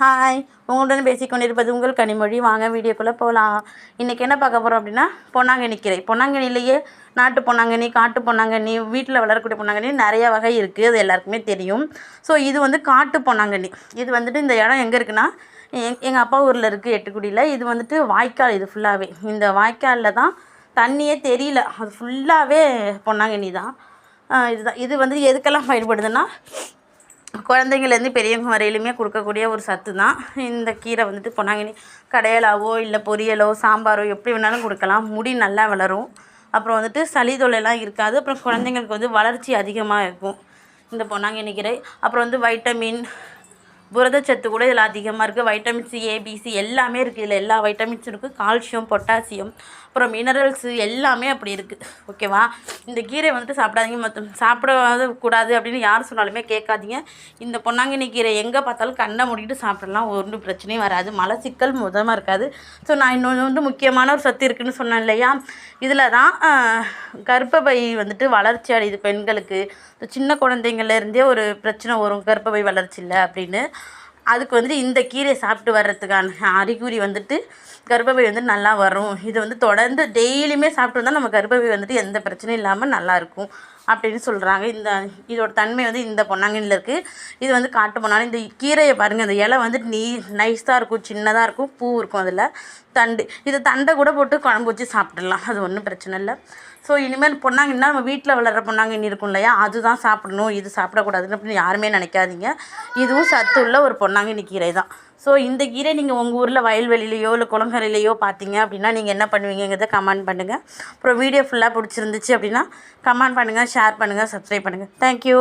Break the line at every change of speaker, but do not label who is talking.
Hi உங்களுடன் பேசிக்கொண்டிருப்பது உங்கள் கனிமொழி. வாங்க வீடியோக்குள்ளே போகலாம் இன்றைக்கி என்ன பார்க்க போகிறோம் அப்படின்னா பொன்னாங்கண்ணி கீரை பொன்னாங்கண்ணிலேயே நாட்டு பொன்னாங்கண்ணி காட்டு பொன்னாங்கண்ணி வீட்டில் வளரக்கூடிய பொன்னாங்கண்ணி நிறைய வகை இருக்குது அது எல்லாருக்குமே தெரியும். ஸோ இது வந்து காட்டு பொன்னாங்கண்ணி. இது வந்துட்டு இந்த இடம் எங்கே இருக்குன்னா எங் எங்கள் அப்பா ஊரில் இருக்குது எட்டுக்குடியில். இது வந்துட்டு வாய்க்கால் இது ஃபுல்லாகவே இந்த வாய்க்காலில் தான் தண்ணியே தெரியல. அது ஃபுல்லாகவே பொன்னாங்கண்ணி தான். இதுதான் இது வந்து எதுக்கெல்லாம் பயன்படுதுன்னா குழந்தைங்கள்லேருந்து பெரியவங்க வரையிலுமே கொடுக்கக்கூடிய ஒரு சத்து தான். இந்த கீரை வந்துட்டு பொன்னாங்கண்ணி கடையலாவோ இல்லை பொரியலோ சாம்பாரோ எப்படி வேணாலும் கொடுக்கலாம். முடி நல்லா வளரும். அப்புறம் வந்துட்டு சளி தொல்லைலாம் இருக்காது. அப்புறம் குழந்தைங்களுக்கு வந்து வளர்ச்சி அதிகமாக இருக்கும். இந்த பொன்னாங்கண்ணி கீரை அப்புறம் வந்து வைட்டமின் புரதச்சத்து கூட இதில் அதிகமாக இருக்குது வைட்டமின் சி ஏபிசி எல்லாமே இருக்குது இதில் எல்லா வைட்டமின்ஸும் இருக்குது கால்சியம் பொட்டாசியம் அப்புறம் மினரல்ஸு எல்லாமே அப்படி இருக்குது ஓகேவா இந்த கீரை வந்துட்டு சாப்பிடாதீங்க. மொத்தம் சாப்பிடாத கூடாது அப்படின்னு யார் சொன்னாலுமே கேட்காதீங்க. இந்த பொன்னாங்கண்ணி கீரை எங்கே பார்த்தாலும் கண்ணை மூடிட்டு சாப்பிடலாம். ஒன்றும் பிரச்சனையும் வராது. மலச்சிக்கல் முதமாக இருக்காது. ஸோ நான் இன்னொன்று வந்து முக்கியமான ஒரு சத்து இருக்குன்னு சொன்னேன் இல்லையா? இதில் தான் கர்ப்பபை கர்ப்பப்பை வந்துட்டு வளர்ச்சி அடையுது பெண்களுக்கு. சின்ன குழந்தைங்கள்லேருந்தே ஒரு பிரச்சனை வரும். கர்ப்பப்பை வளர்ச்சி இல்லை அப்படின்னு. அதுக்கு வந்துட்டு இந்த கீரை சாப்பிட்டு வர்றதுக்கான அறிகுறி வந்துட்டு கர்ப்பப்பை வந்து நல்லா வரும். இது வந்து தொடர்ந்து டெய்லியுமே சாப்பிட்டு வந்தால் நம்ம கர்ப்பப்பை வந்துட்டு எந்த பிரச்சனையும் இல்லாமல் நல்லாயிருக்கும் அப்படின்னு சொல்கிறாங்க இந்த இதோட தன்மை வந்து இந்த பொன்னாங்கண்ணில் இருக்குது இது வந்து காட்டு போனாலும் இந்த கீரையை பாருங்கள் இந்த இலை வந்துட்டு நீ நைஸாக இருக்கும் சின்னதாக இருக்கும் பூ இருக்கும் அதில். தண்டு இது தண்டை கூட போட்டு குழம்பு வச்சு சாப்பிடலாம். அது ஒன்றும் பிரச்சனை இல்லை. ஸோ இனிமேல் பொன்னாங்கண்ணினா நம்ம வீட்டில் வளர்கிற பொன்னாங்கண்ணி இருக்கும் இல்லையா? அதுதான் சாப்பிடணும். இது சாப்பிடக்கூடாதுன்னு அப்படின்னு யாருமே நினைக்காதீங்க. இதுவும் சத்து உள்ள ஒரு பொன்னாங்கண்ணி கீரை தான் ஸோ இந்த கீரை நீங்கள் உங்கள் ஊரில் வயல்வெளியிலையோ இல்லை குளங்கரையிலையோ பார்த்தீங்க அப்படின்னா நீங்கள் என்ன பண்ணுவீங்கிறத கமெண்ட் பண்ணுங்கள் அப்புறம் வீடியோ ஃபுல்லாக பிடிச்சிருந்துச்சு அப்படின்னா கமெண்ட் பண்ணுங்கள் ஷேர் பண்ணுங்கள் சப்ஸ்கிரைப் பண்ணுங்கள் தேங்க்யூ